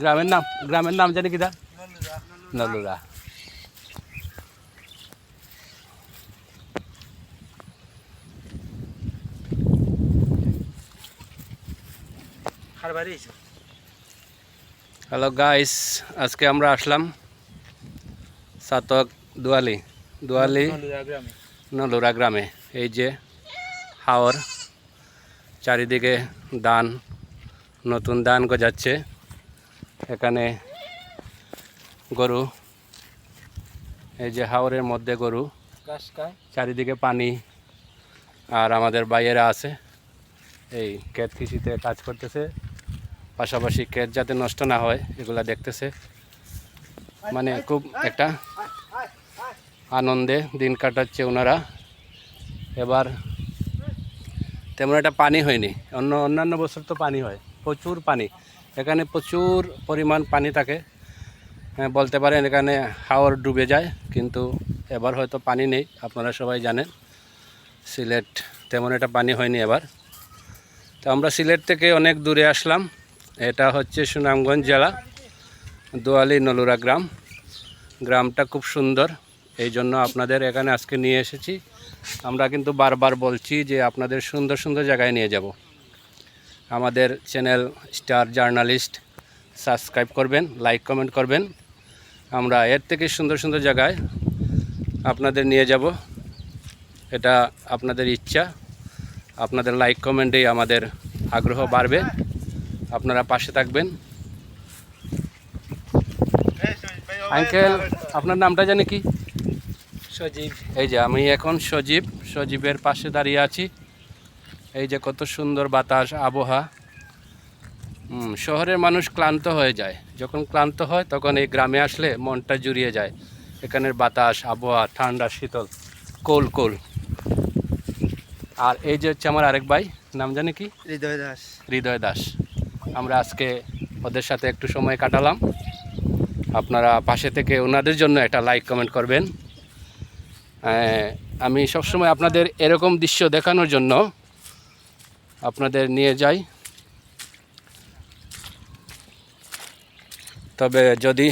গ্রামের নাম গ্রামের নাম জানি কিটা নলুরা হ্যালো গাইস আজকে আমরা আসলাম সাতক দুয়ালি। দুয়ালি নলুরা গ্রামে। এই যে হাওর চারিদিকে ধান নতুন ধান গজাচ্ছে। এখানে গরু এই যে হাওরের মধ্যে গরু চারিদিকে পানি আর আমাদের বাইয়েরা আছে এই ক্ষেত কৃষিতে কাজ করতেছে। পাশাপাশি ক্ষেত যাতে নষ্ট না হয় এগুলা দেখতেছে। মানে খুব একটা আনন্দে দিন কাটাচ্ছে ওনারা। এবার তেমন একটা পানি হয়নি। অন্য অন্যান্য বছর তো পানি হয় প্রচুর পানি। এখানে প্রচুর পরিমাণ পানি থাকে। হ্যাঁ, বলতে পারেন এখানে হাওর ডুবে যায় কিন্তু এবার হয়তো পানি নেই আপনারা সবাই জানেন। সিলেট তেমন একটা পানি হয়নি এবার। তো আমরা সিলেট থেকে অনেক দূরে আসলাম। এটা হচ্ছে সুনামগঞ্জ জেলা দোয়ালি নলুরা গ্রাম। গ্রামটা খুব সুন্দর এই জন্য আপনাদের এখানে আজকে নিয়ে এসেছি। আমরা কিন্তু বারবার বলছি যে আপনাদের সুন্দর সুন্দর জায়গায় নিয়ে যাব। আমাদের চ্যানেল স্টার জার্নালিস্ট সাবস্ক্রাইব করবেন লাইক কমেন্ট করবেন। আমরা এর থেকে সুন্দর সুন্দর জায়গায় আপনাদের নিয়ে যাব। এটা আপনাদের ইচ্ছা। আপনাদের লাইক কমেন্টেই আমাদের আগ্রহ বাড়বে। আপনারা পাশে থাকবেন। আঙ্কেল আপনার নামটা জানি কি? সজীব। এই যে আমি এখন সজীব। সজীবের পাশে দাঁড়িয়ে আছি। এই যে কত সুন্দর বাতাস আবহাওয়া। হুম, শহরের মানুষ ক্লান্ত হয়ে যায়। যখন ক্লান্ত হয় তখন এই গ্রামে আসলে মনটা জুড়িয়ে যায়। এখানের বাতাস আবহাওয়া ঠান্ডা শীতল কোল কোল। আর এই যে হচ্ছে আমার আরেক ভাই নাম জানি কি? হৃদয় দাস। হৃদয় দাস। আমরা আজকে ওদের সাথে একটু সময় কাটালাম। আপনারা পাশে থেকে ওনাদের জন্য একটা লাইক কমেন্ট করবেন। আমি সবসময় আপনাদের এরকম দৃশ্য দেখানোর জন্য আপনাদের নিয়ে যাই। তবে যদি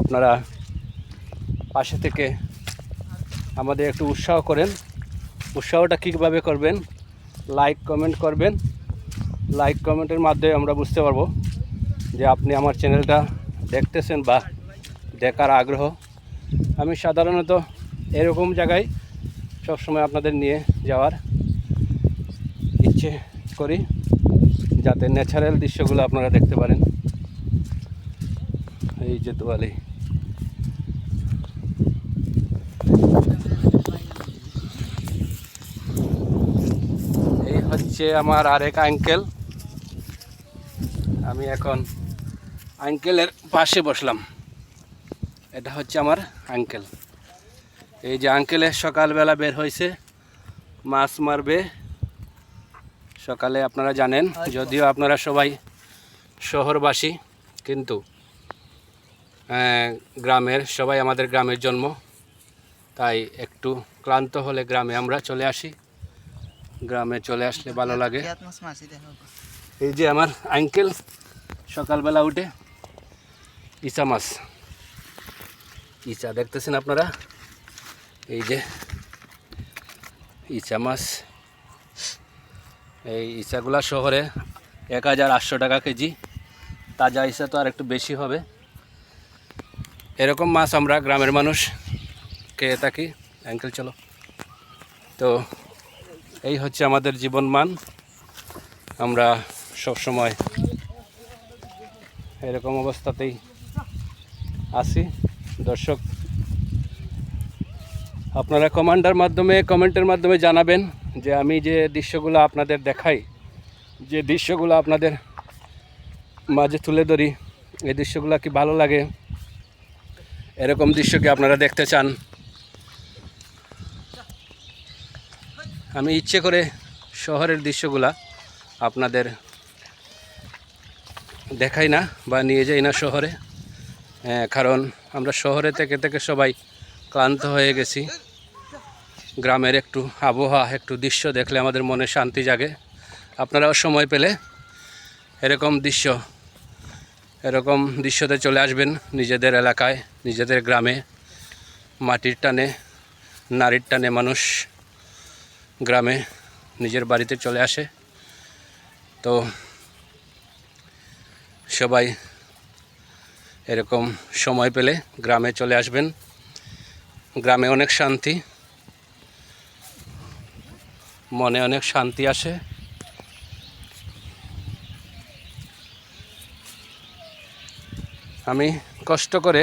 আপনারা পাশে থেকে আমাদের একটু উৎসাহ করেন, উৎসাহটা কীভাবে করবেন লাইক কমেন্ট করবেন। লাইক কমেন্টের মাধ্যমে আমরা বুঝতে পারব যে আপনি আমার চ্যানেলটা দেখতেছেন বা দেখার আগ্রহ। আমি সাধারণত এরকম জায়গায় সবসময় আপনাদের নিয়ে যাওয়ার ইচ্ছে করি, যাতে ন্যাচারাল দৃশ্যগুলো আপনারা দেখতে পারেন। এই যে দোয়ালি এই হচ্ছে আমার আরেক আঙ্কেল আমি এখন আঙ্কেলের পাশে বসলাম। এটা হচ্ছে আমার আঙ্কেল এই যে আঙ্কেলের সকালবেলা বের হয়েছে, মাছ মারবে। সকালে আপনারা জানেন যদিও আপনারা সবাই শহরবাসী কিন্তু গ্রামের সবাই আমাদের গ্রামের জন্ম তাই একটু ক্লান্ত হলে গ্রামে আমরা চলে আসি। গ্রামে চলে আসলে ভালো লাগে। এই যে আমার আঙ্কেল সকালবেলা উঠে ইচা মাছ। ইচা দেখতেছেন আপনারা? এই যে ইচা মাছ এই ইচাগুলা শহরে এক হাজার আটশো টাকা কেজি। তাজা ইচা তো আর একটু বেশি হবে। এরকম মাছ আমরা গ্রামের মানুষ খেয়ে থাকি। অ্যাঙ্কেল চলো। তো এই হচ্ছে আমাদের জীবন মান আমরা সব সময় এরকম অবস্থাতেই আসি দর্শক, আপনারা কমান্ডার মাধ্যমে, কমেন্টের মাধ্যমে জানাবেন যে আমি যে দৃশ্যগুলো আপনাদের দেখাই যে দৃশ্যগুলো আপনাদের মাঝে তুলে ধরি এই দৃশ্যগুলো কি ভালো লাগে? এরকম দৃশ্য কি আপনারা দেখতে চান? আমি ইচ্ছে করে শহরের দৃশ্যগুলা আপনাদের দেখাই না বা নিয়ে যাই না শহরে। হ্যাঁ, কারণ আমরা শহরে থেকে থেকে সবাই ক্লান্ত হয়ে গেছি। গ্রামের একটু আবহাওয়া, একটু দৃশ্য দেখলে আমাদের মনে শান্তি জাগে। আপনারাও সময় পেলে এরকম দৃশ্য, এরকম দৃশ্যতে চলে আসবেন নিজেদের এলাকায়, নিজেদের গ্রামে। মাটির টানে, নারীর টানে মানুষ গ্রামে নিজের বাড়িতে চলে আসে। তো সবাই এরকম সময় পেলে গ্রামে চলে আসবেন। গ্রামে অনেক শান্তি। মনে অনেক শান্তি আসে। আমি কষ্ট করে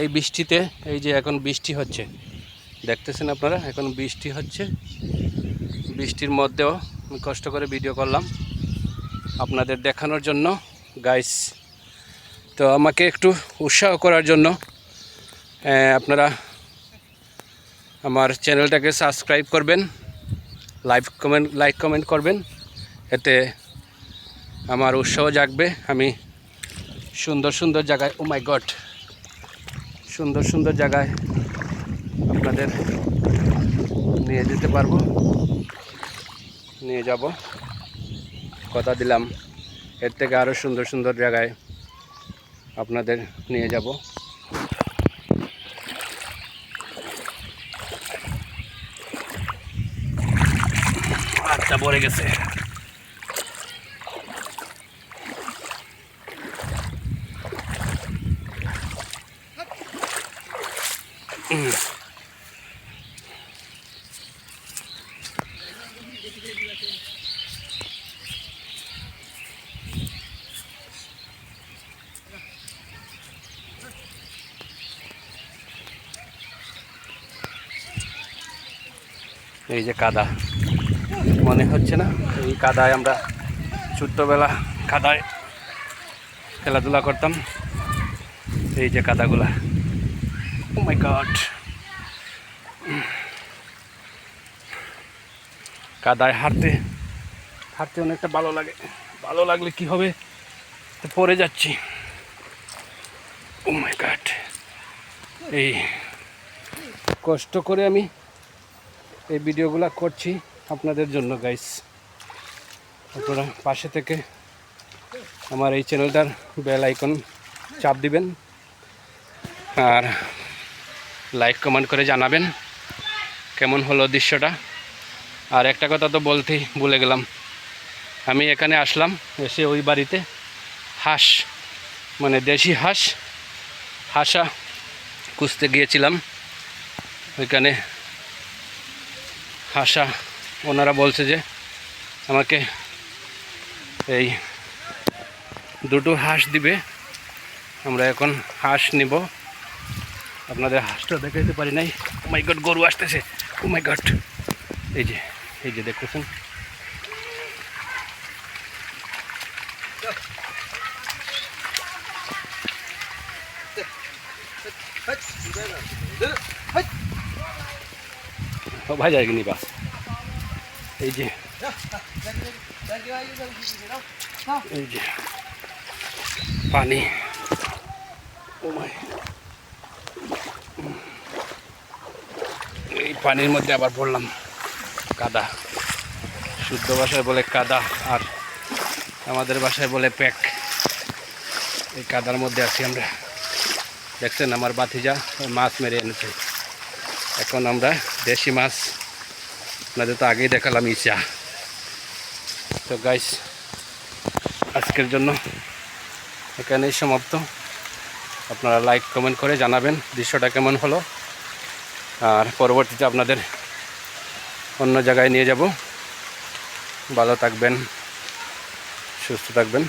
এই বৃষ্টিতে, এই যে এখন বৃষ্টি হচ্ছে, দেখতেছেন আপনারা? এখন বৃষ্টি হচ্ছে। বৃষ্টির মধ্যেও আমি কষ্ট করে ভিডিও করলাম আপনাদের দেখানোর জন্য। গাইস তো আমাকে একটু উৎসাহ করার জন্য আপনারা আমার চ্যানেলটাকে সাবস্ক্রাইব করবেন। লাইভ কমেন্ট লাইক কমেন্ট করবেন। এতে আমার উৎসাহ জাগবে। আমি সুন্দর সুন্দর জায়গায় ও মাই গড সুন্দর সুন্দর জায়গায় আপনাদের নিয়ে যেতে পারব। নিয়ে যাব। কথা দিলাম। এর থেকে আরও সুন্দর সুন্দর জায়গায় আপনাদের নিয়ে যাব। আচ্ছা পড়ে গেছে এই যে কাদা মনে হচ্ছে না। এই কাদায় আমরা ছোট্টবেলা কাদায় খেলাধুলা করতাম। এই যে কাদাগুলা। ও মাই গড কাদায় হাঁটতে হাঁটতে অনেকটা ভালো লাগে। ভালো লাগলে কি হবে? পড়ে যাচ্ছি। ও মাই গড এই কষ্ট করে আমি এই ভিডিওগুলো করছি। আপনাদের জন্য গাইস আপনারা পাশে থেকে আমার এই চ্যানেলটার বেল আইকন চাপ দিবেন আর লাইক কমেন্ট করে জানাবেন কেমন হলো দৃশ্যটা। আর একটা কথা তো বলতেই ভুলে গেলাম। আমি এখানে আসলাম, এসে ওই বাড়িতে হাঁস মানে দেশি হাঁস, হাঁসা খুঁজতে গিয়েছিলাম। ওইখানে হাসা ওনারা বলছে যে আমাকে এই দুটো হাঁস দিবে। আমরা এখন হাঁস নিব। আপনাদের হাঁসটা দেখাইতে পারি নাই। মাই গড গরু আসতেছে। ও মাই গড এই যে এই যে দেখতেছেন। ভাই যায় নিবা। এই যে। এই যে। পানি। এই পানির মধ্যে আবার পড়লাম কাদা। শুদ্ধ ভাষায় বলে কাদা আর আমাদের বাসায় বলে প্যাক। এই কাদার মধ্যে আছি আমরা। দেখছেন আমার বাতিজা মাছ মেরে এনেছে। এখন আমরা দেশি মাছ আপনাদের তো আগেই দেখালাম ইচা তো গাইস আজকের জন্য এখানেই সমাপ্ত। আপনারা লাইক কমেন্ট করে জানাবেন দৃশ্যটা কেমন হলো। আর পরবর্তীতে আপনাদের অন্য জায়গায় নিয়ে যাব। ভালো থাকবেন, সুস্থ থাকবেন।